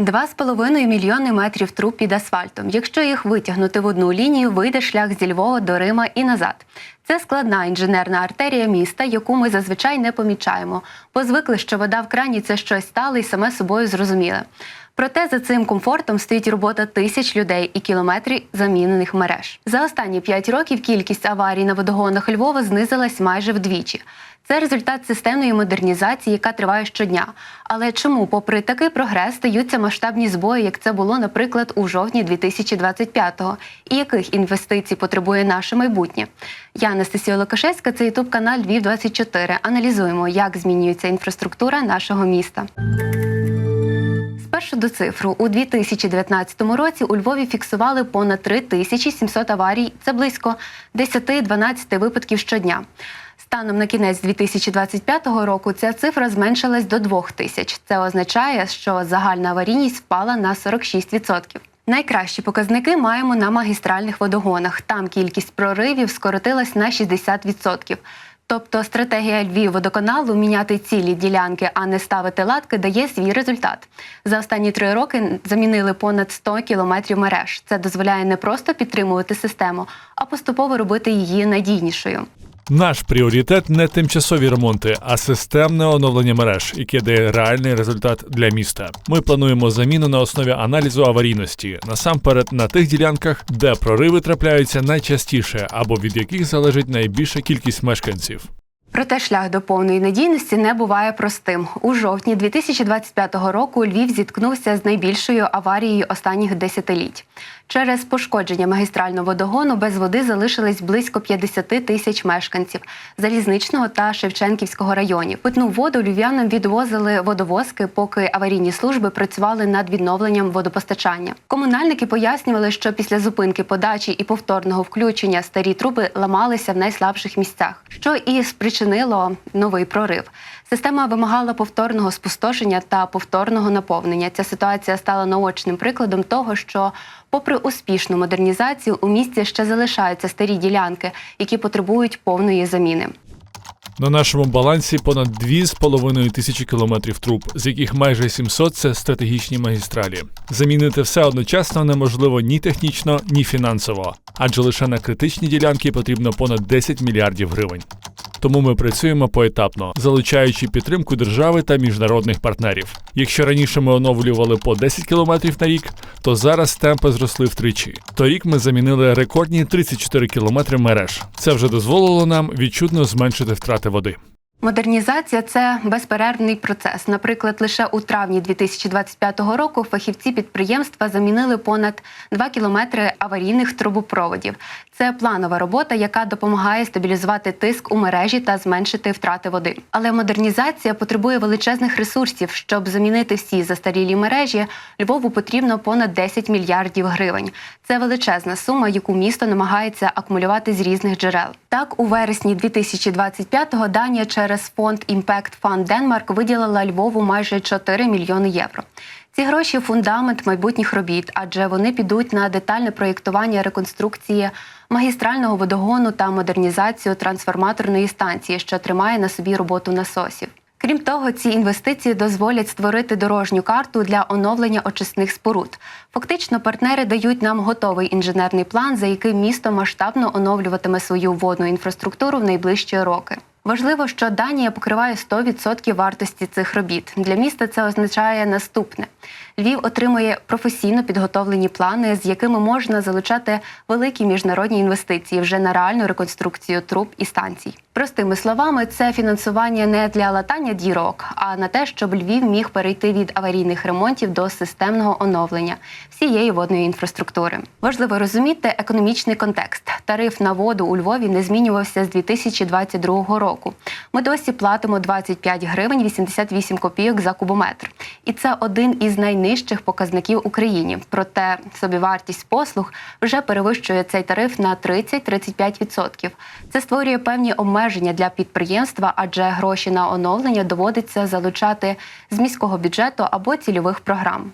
2,5 мільйони метрів труб під асфальтом. Якщо їх витягнути в одну лінію, вийде шлях зі Львова до Рима і назад. Це складна інженерна артерія міста, яку ми зазвичай не помічаємо, бо звикли, що вода в крані це щось стале і саме собою зрозуміле. Проте за цим комфортом стоїть робота тисяч людей і кілометри замінених мереж. За останні п'ять років кількість аварій на водогонах Львова знизилась майже вдвічі. Це результат системної модернізації, яка триває щодня. Але чому, попри такий прогрес, стаються масштабні збої, як це було, наприклад, у жовтні 2025-го? І яких інвестицій потребує наше майбутнє? Я Анастасія Лукашевська, це ютуб канал Львів 24 Аналізуємо, як змінюється інфраструктура нашого міста. Спершу до цифру у 2019 році у Львові фіксували понад 3700 аварій. Це близько 10-12 випадків щодня. Станом на кінець 2025 року ця цифра зменшилась до 2000. Це означає, що загальна аварійність впала на 46%. Найкращі показники маємо на магістральних водогонах. Там кількість проривів скоротилась на 60%. Тобто стратегія Львівводоканалу міняти цілі ділянки, а не ставити латки, дає свій результат. За останні три роки замінили понад 100 кілометрів мереж. Це дозволяє не просто підтримувати систему, а поступово робити її надійнішою. Наш пріоритет не тимчасові ремонти, а системне оновлення мереж, яке дає реальний результат для міста. Ми плануємо заміну на основі аналізу аварійності, насамперед на тих ділянках, де прориви трапляються найчастіше або від яких залежить найбільша кількість мешканців. Проте шлях до повної надійності не буває простим. У жовтні 2025 року Львів зіткнувся з найбільшою аварією останніх десятиліть. Через пошкодження магістрального водогону без води залишились близько 50 тисяч мешканців залізничного та Шевченківського районів. Питну воду львів'янам відвозили водовозки, поки аварійні служби працювали над відновленням водопостачання. Комунальники пояснювали, що після зупинки подачі і повторного включення старі труби ламалися в найслабших місцях, що і спричинило новий прорив. Система вимагала повторного спустошення та повторного наповнення. Ця ситуація стала наочним прикладом того, що, попри успішну модернізацію, у місті ще залишаються старі ділянки, які потребують повної заміни. На нашому балансі понад 2,5 тисячі кілометрів труб, з яких майже 700 – це стратегічні магістралі. Замінити все одночасно неможливо ні технічно, ні фінансово, адже лише на критичні ділянки потрібно понад 10 мільярдів гривень. Тому ми працюємо поетапно, залучаючи підтримку держави та міжнародних партнерів. Якщо раніше ми оновлювали по 10 кілометрів на рік, то зараз темпи зросли втричі. Торік ми замінили рекордні 34 кілометри мереж. Це вже дозволило нам відчутно зменшити втрати води. Модернізація це безперервний процес. Наприклад, лише у травні 2025 року фахівці підприємства замінили понад 2 кілометри аварійних трубопроводів. Це планова робота, яка допомагає стабілізувати тиск у мережі та зменшити втрати води. Але модернізація потребує величезних ресурсів. Щоб замінити всі застарілі мережі, Львову потрібно понад 10 мільярдів гривень. Це величезна сума, яку місто намагається акумулювати з різних джерел. Так, у вересні 2025-го Данія через фонд Impact Fund Denmark виділила Львову майже 4 мільйони євро. Ці гроші фундамент майбутніх робіт, адже вони підуть на детальне проєктування реконструкції магістрального водогону та модернізацію трансформаторної станції, що тримає на собі роботу насосів. Крім того, ці інвестиції дозволять створити дорожню карту для оновлення очисних споруд. Фактично, партнери дають нам готовий інженерний план, за яким місто масштабно оновлюватиме свою водну інфраструктуру в найближчі роки. Важливо, що Данія покриває 100% вартості цих робіт. Для міста це означає наступне: Львів отримує професійно підготовлені плани, з якими можна залучати великі міжнародні інвестиції вже на реальну реконструкцію труб і станцій. Простими словами, це фінансування не для латання дірок, а на те, щоб Львів міг перейти від аварійних ремонтів до системного оновлення всієї водної інфраструктури. Важливо розуміти економічний контекст. Тариф на воду у Львові не змінювався з 2022 року. Ми досі платимо 25 гривень 88 копійок за кубометр, і це один із найнижчих показників Україні. Проте собівартість послуг вже перевищує цей тариф на 30-35%. Це створює певні обмеження для підприємства, адже гроші на оновлення доводиться залучати з міського бюджету або цільових програм.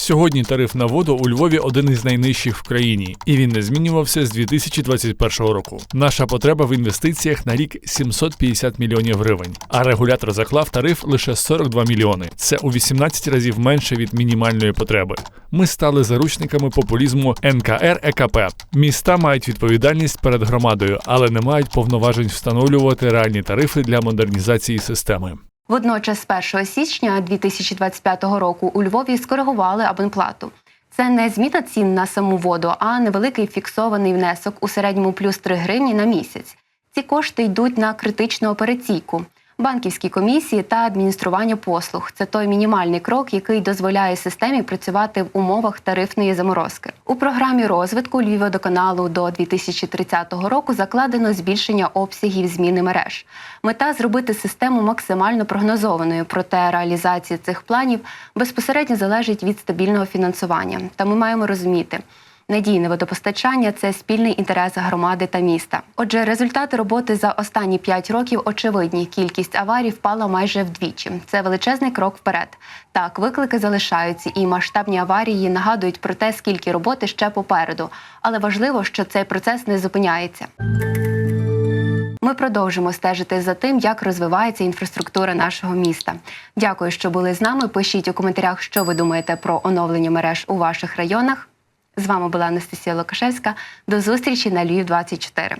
Сьогодні тариф на воду у Львові один із найнижчих в країні, і він не змінювався з 2021 року. Наша потреба в інвестиціях на рік 750 мільйонів гривень, а регулятор заклав тариф лише 42 мільйони. Це у 18 разів менше від мінімальної потреби. Ми стали заручниками популізму НКР ЕКП. Міста мають відповідальність перед громадою, але не мають повноважень встановлювати реальні тарифи для модернізації системи. Водночас, з 1 січня 2025 року у Львові скоригували абонплату. Це не зміна цін на саму воду, а невеликий фіксований внесок у середньому плюс 3 гривні на місяць. Ці кошти йдуть на критичну операційку, банківські комісії та адміністрування послуг. Це той мінімальний крок, який дозволяє системі працювати в умовах тарифної заморозки. У програмі розвитку Львівводоканалу до 2030 року закладено збільшення обсягів зміни мереж. Мета зробити систему максимально прогнозованою, проте реалізація цих планів безпосередньо залежить від стабільного фінансування. Та ми маємо розуміти. Надійне водопостачання це спільний інтерес громади та міста. Отже, результати роботи за останні 5 років очевидні. Кількість аварій впала майже вдвічі. Це величезний крок вперед. Так, виклики залишаються, і масштабні аварії нагадують про те, скільки роботи ще попереду. Але важливо, що цей процес не зупиняється. Ми продовжимо стежити за тим, як розвивається інфраструктура нашого міста. Дякую, що були з нами. Пишіть у коментарях, що ви думаєте про оновлення мереж у ваших районах. З вами була Анастасія Лукашевська. До зустрічі на Львів 24